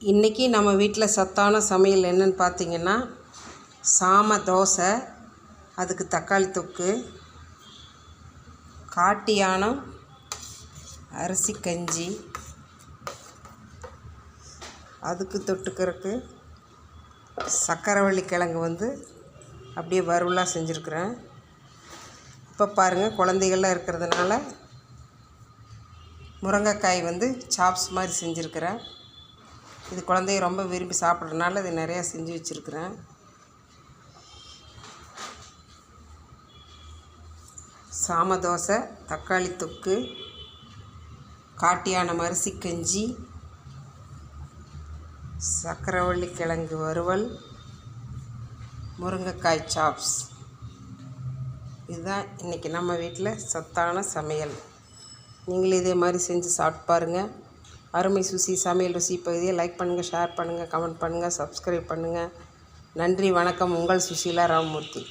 இன்றைக்கி நம்ம வீட்டில் சத்தான சமையல் என்னன்னு பார்த்தீங்கன்னா சாம தோசை அதுக்கு தக்காளி தொக்கு காட்டியானம் அரிசி கஞ்சி அதுக்கு தொட்டுக்கிறதுக்கு சக்கரவள்ளி கிழங்கு வந்து அப்படியே வறுவலாக செஞ்சுருக்குறேன். இப்போ பாருங்கள் குழந்தைகள்லாம் இருக்கிறதுனால முருங்கைக்காய் வந்து சாப்ஸ் மாதிரி செஞ்சுருக்கிறேன். இது குழந்தைய ரொம்ப விரும்பி சாப்பிட்றதுனால இது நிறையா செஞ்சு வச்சுருக்குறேன். சாம தோசை தக்காளி தொக்கு காட்டியான அரிசி கஞ்சி சக்கரவள்ளி கிழங்கு வறுவல் முருங்கைக்காய் சாப்ஸ். இதுதான் இன்றைக்கி நம்ம வீட்டில் சத்தான சமையல். நீங்களும் இதே மாதிரி செஞ்சு சாப்பிட்டு பாருங்கள் அருமை சுசி சமையல் ருசி பகுதியை லைக் பண்ணுங்கள் ஷேர் பண்ணுங்கள் கமெண்ட் பண்ணுங்கள் சப்ஸ்கிரைப் பண்ணுங்கள் நன்றி வணக்கம். உங்கள் சுஷீலா ராமமூர்த்தி.